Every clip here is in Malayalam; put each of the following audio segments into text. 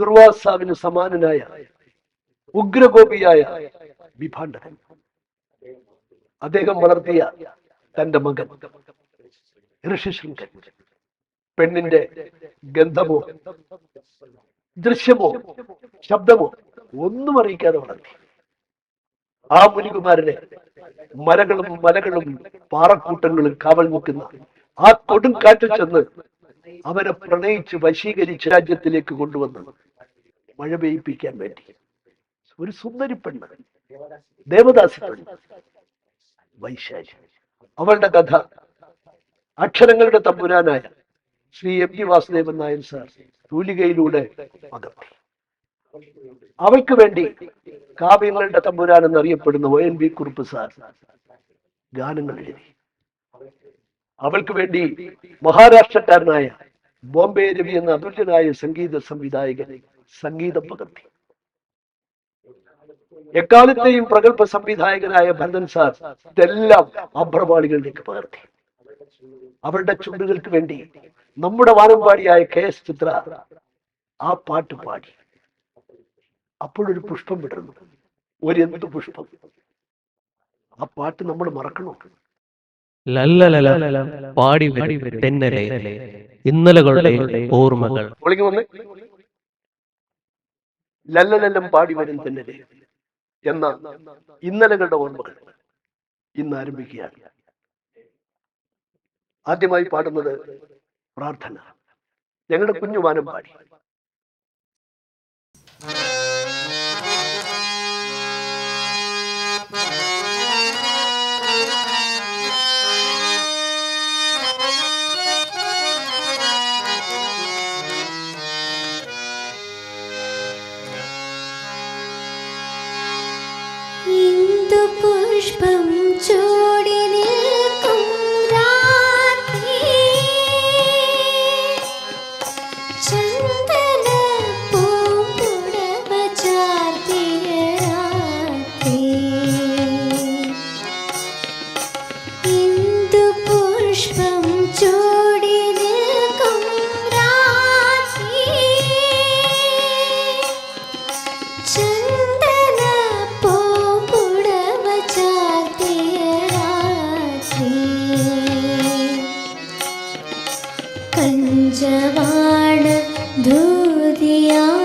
ദുർവാസാവിന് സമാനനായ ഉഗ്രഗോപിയായ വിഭാണ്ഡൻ. അദ്ദേഹം വളർത്തിയ തന്റെ മകൻ ഋഷിശൃംഗൻ പെണ്ണിന്റെ ഗന്ധമോ ദൃശ്യമോ ശബ്ദമോ ഒന്നും അറിയിക്കാതെ വളർത്തി. ആ മുനികുമാരനെ മലകളും മലകളും പാറക്കൂട്ടങ്ങളും കാവൽ നിൽക്കുന്ന ആ കൊടുങ്കാറ്റ് കാറ്റിൽ ചെന്ന് അവരെ പ്രണയിച്ച് വശീകരിച്ച് രാജ്യത്തിലേക്ക് കൊണ്ടുവന്ന് മഴ പെയ്യിപ്പിക്കാൻ വേണ്ടി. ഒരു സുന്ദരി പെണ്ണ് ദേവദാസി പെണ്ണ് വൈശാലി അവളുടെ കഥ അക്ഷരങ്ങളുടെ തമ്പുരാനായ Shri M G Vasudevan Nair sir തൂലികയിലൂടെ പകർത്തി അവൾക്ക് വേണ്ടി കാവ്യങ്ങളുടെ തമ്പുരാൻ എന്നറിയപ്പെടുന്ന O N V Kurup sir ഗാനങ്ങൾ എഴുതി. അവൾക്ക് വേണ്ടി മഹാരാഷ്ട്രക്കാരനായ ബോംബെ രവി എന്ന അതുല്യനായ സംഗീത സംവിധായകൻ സംഗീതം പകർത്തി എക്കാലത്തെയും പ്രഗത്ഭ സംവിധായകനായ ഭരതൻ സാർ ഇതെല്ലാം അഭ്രപാളികളിലേക്ക് പകർത്തി. അവരുടെ ചുണ്ടുകൾക്ക് വേണ്ടി നമ്മുടെ വാനമ്പാടിയായ കെ എസ് ചിത്ര ആ പാട്ട് പാടി. അപ്പോഴൊരു പുഷ്പം വിടർന്നു. ഒരു എന്ത് പുഷ്പം? ആ പാട്ട് നമ്മൾ മറക്കണോ? പാടി ഇന്നലകളുടെ ഓർമ്മകൾ. ഒളിങ്ങി വന്ന്. ലല്ലലല്ലം പാടി വരും തന്നെ എന്ന ഇന്നലകളുടെ ഓർമ്മകൾ ഇന്ന് ആരംഭിക്കുകയാണ്. ആദ്യമായി പാടുന്നത് പ്രാർത്ഥന. ഞങ്ങളുടെ കുഞ്ഞുമാനം പാടി. 呀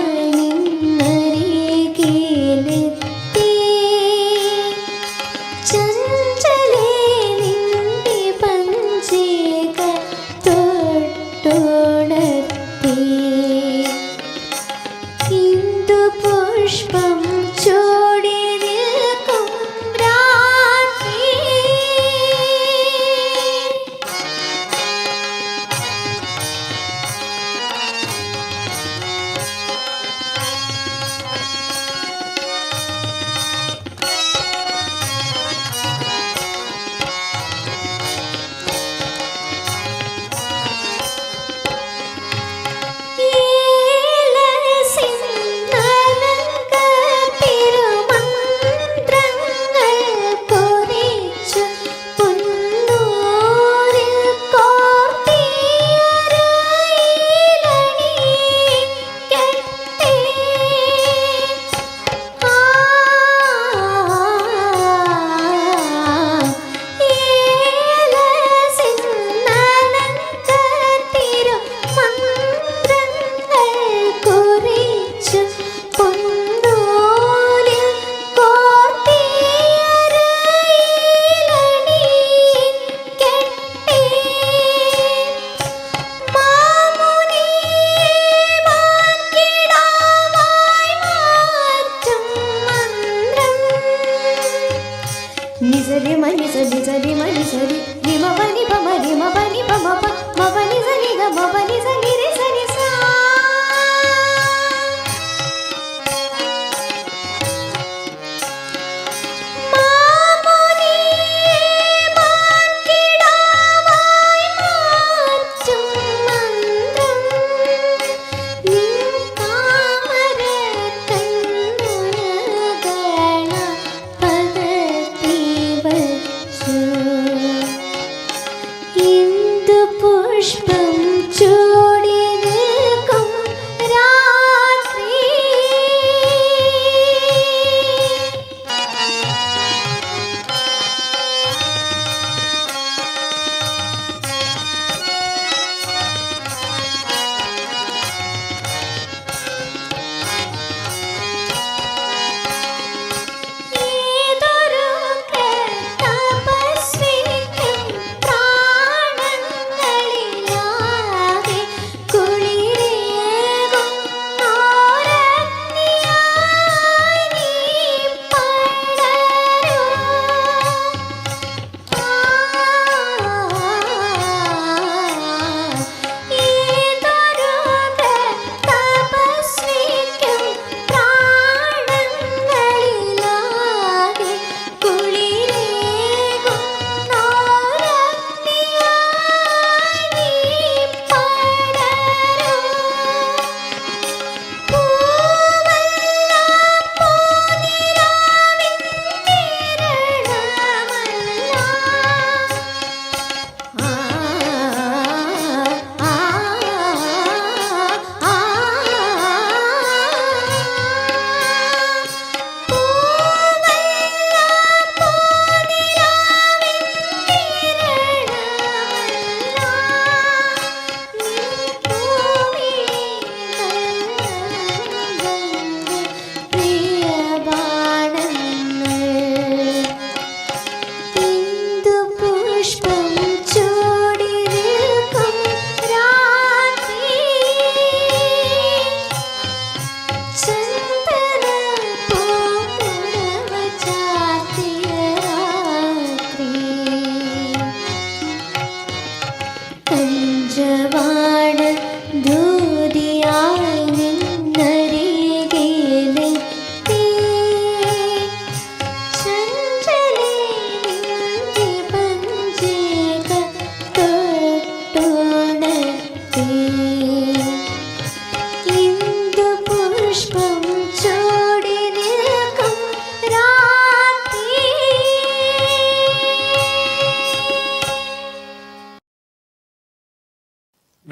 i Tabby, tabby,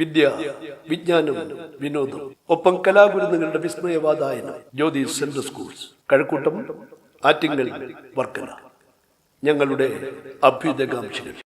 വിദ്യ വിജ്ഞാനം വിനോദം. ഒപ്പം കലാഗുരുന്നുകളുടെ വിസ്മയവാദായനം ജ്യോതി സെൻട്രൽ സ്കൂൾസ്. കഴക്കൂട്ടം ആറ്റിങ്ങൽ വർക്കല. ഞങ്ങളുടെ അഭ്യുദകാംക്ഷികൾ